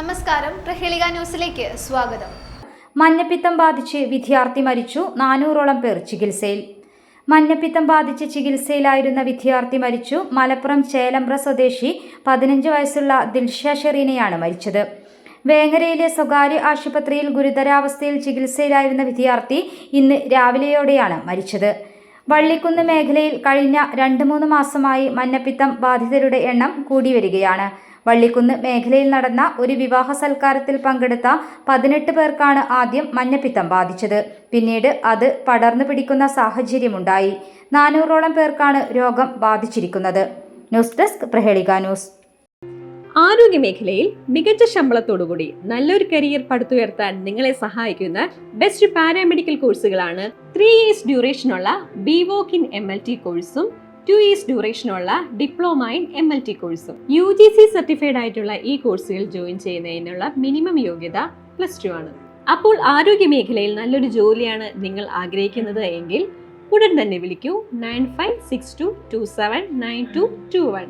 നമസ്കാരം. പ്രഹേളിക ന്യൂസിലേക്ക് സ്വാഗതം. മഞ്ഞപ്പിത്തം ബാധിച്ച് വിദ്യാർത്ഥി മരിച്ചു നാനൂറോളം പേർ ചികിത്സയിൽ. മഞ്ഞപ്പിത്തം ബാധിച്ച് ചികിത്സയിലായിരുന്ന വിദ്യാർത്ഥി മരിച്ചു മലപ്പുറം ചേലമ്പ്ര സ്വദേശി പതിനഞ്ച് വയസ്സുള്ള ദിൽഷ ഷെറീനയാണ് മരിച്ചത്. വേങ്ങരയിലെ സ്വകാര്യ ആശുപത്രിയിൽ ഗുരുതരാവസ്ഥയിൽ ചികിത്സയിലായിരുന്ന വിദ്യാർത്ഥി ഇന്ന് രാവിലെയോടെയാണ് മരിച്ചത്. വള്ളിക്കുന്ന് മേഖലയിൽ കഴിഞ്ഞ രണ്ട് മൂന്ന് മാസമായി മഞ്ഞപ്പിത്തം ബാധിതരുടെ എണ്ണം കൂടി വരികയാണ് വള്ളിക്കുന്ന് മേഖലയിൽ നടന്ന ഒരു വിവാഹ സൽക്കാരത്തിൽ പങ്കെടുത്ത പതിനെട്ട് പേർക്കാണ് ആദ്യം മഞ്ഞപ്പിത്തം ബാധിച്ചത്. പിന്നീട് അത് പടർന്നു പിടിക്കുന്ന സാഹചര്യമുണ്ടായി. നാനൂറോളം പേർക്കാണ് രോഗം ബാധിച്ചിരിക്കുന്നത്. News desk Prahelika news. ആരോഗ്യ മേഖലയിൽ മികച്ച ശമ്പളത്തോടുകൂടി നല്ലൊരു കരിയർ പടുത്തുയർത്താൻ നിങ്ങളെ സഹായിക്കുന്ന ബെസ്റ്റ് പാരാമെഡിക്കൽ കോഴ്സുകളാണ് three years ഡ്യൂറേഷനുള്ള B voc in M L T കോഴ്സും two years ഡ്യൂറേഷനുള്ള diploma in M L T കോഴ്സും യു ജി സി സർട്ടിഫൈഡ് ആയിട്ടുള്ള ഈ കോഴ്സുകൾ ജോയിൻ ചെയ്യുന്നതിനുള്ള മിനിമം യോഗ്യത പ്ലസ് ടു ആണ്. അപ്പോൾ ആരോഗ്യ മേഖലയിൽ നല്ലൊരു ജോലിയാണ് നിങ്ങൾ ആഗ്രഹിക്കുന്നത് എങ്കിൽ ഉടൻ തന്നെ വിളിക്കൂ. Nine five six two two seven nine two two one